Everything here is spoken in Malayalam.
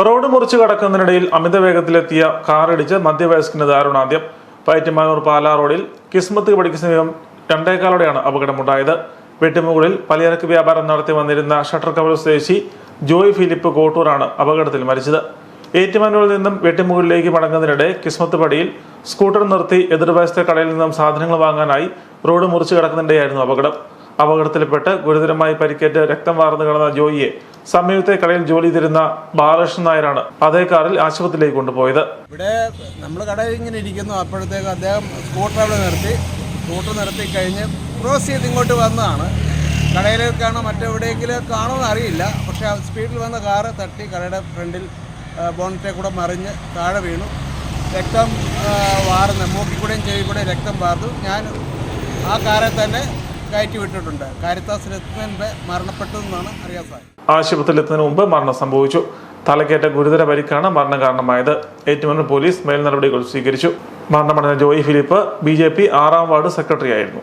റോഡ് മുറിച്ച് കടക്കുന്നതിനിടയിൽ അമിത വേഗത്തിലെത്തിയ കാറിടിച്ച് മധ്യവയസ്കന് ദാരുണാന്ത്യം. പയറ്റുമാനൂർ പാലാ റോഡിൽ കിസ്മത്ത് പടിക്ക് സമീപം രണ്ടേക്കാലോടെയാണ് അപകടമുണ്ടായത്. വെട്ടിമുകളിൽ പലചരക്ക് വ്യാപാരം നടത്തി വന്നിരുന്ന ഷട്ടർ കവൽ സ്വദേശി ജോയ് ഫിലിപ്പ് കോട്ടൂറാണ് അപകടത്തിൽ മരിച്ചത്. ഏറ്റുമാനൂരിൽ നിന്നും വെട്ടിമുകളിലേക്ക് മടങ്ങുന്നതിനിടെ കിസ്മത്ത് പടിയിൽ സ്കൂട്ടർ നിർത്തി എതിർവശത്തെ കടയിൽ നിന്നും സാധനങ്ങൾ വാങ്ങാനായി റോഡ് മുറിച്ച് കിടക്കുന്നതിന്റെയായിരുന്നു അപകടം. അപകടത്തിൽപ്പെട്ട് ഗുരുതരമായി പരിക്കേറ്റ് രക്തം വാർന്നു കിടന്ന ജോയിയെ സമീപത്തെ കടയിൽ ജോലി ചെയ്തിരുന്ന ബാലകൃഷ്ണൻ നായരാണ് അതേ കാറിൽ ആശുപത്രിയിലേക്ക് കൊണ്ടുപോയത്. ഇവിടെ നമ്മൾ കടയിൽ ഇങ്ങനെ ഇരിക്കുന്നു. അപ്പോഴത്തേക്ക് അദ്ദേഹം സ്കൂട്ടർ അവിടെ നിർത്തി. സ്കൂട്ടർ നിർത്തി കഴിഞ്ഞ് ക്രോസ് ചെയ്ത് ഇങ്ങോട്ട് വന്നതാണ്. കടയിലേക്കാണോ മറ്റെവിടെയെങ്കിലും കാണുമെന്ന് അറിയില്ല. പക്ഷെ സ്പീഡിൽ വന്ന കാറ് തട്ടി കടയുടെ ഫ്രണ്ടിൽ ബോണറ്റെ കൂടെ മറിഞ്ഞ് താഴെ വീണു. രക്തം വാർന്ന് മൂക്കിൽ കൂടെയും ചെവി കൂടെ രക്തം വാർന്നു. ഞാൻ ആ കാറെ തന്നെ കയറ്റി വിട്ടിട്ടുണ്ട്. കാരിത്താസിലെത്തുന്നതിന് മുമ്പേ മരണപ്പെട്ടതെന്നാണ് അറിയാൻ സാധിച്ചത് ആശുപത്രിയിലെത്തുന്നതിന് മുമ്പ് മരണം സംഭവിച്ചു. തലക്കേറ്റ ഗുരുതര പരിക്കാണ് മരണം കാരണമായത്. ഏറ്റുമാനൂർ പോലീസ് മേൽ നടപടികൾ സ്വീകരിച്ചു. മരണമടഞ്ഞ Joy Philip B J P ആറാം വാർഡ് സെക്രട്ടറിയായിരുന്നു.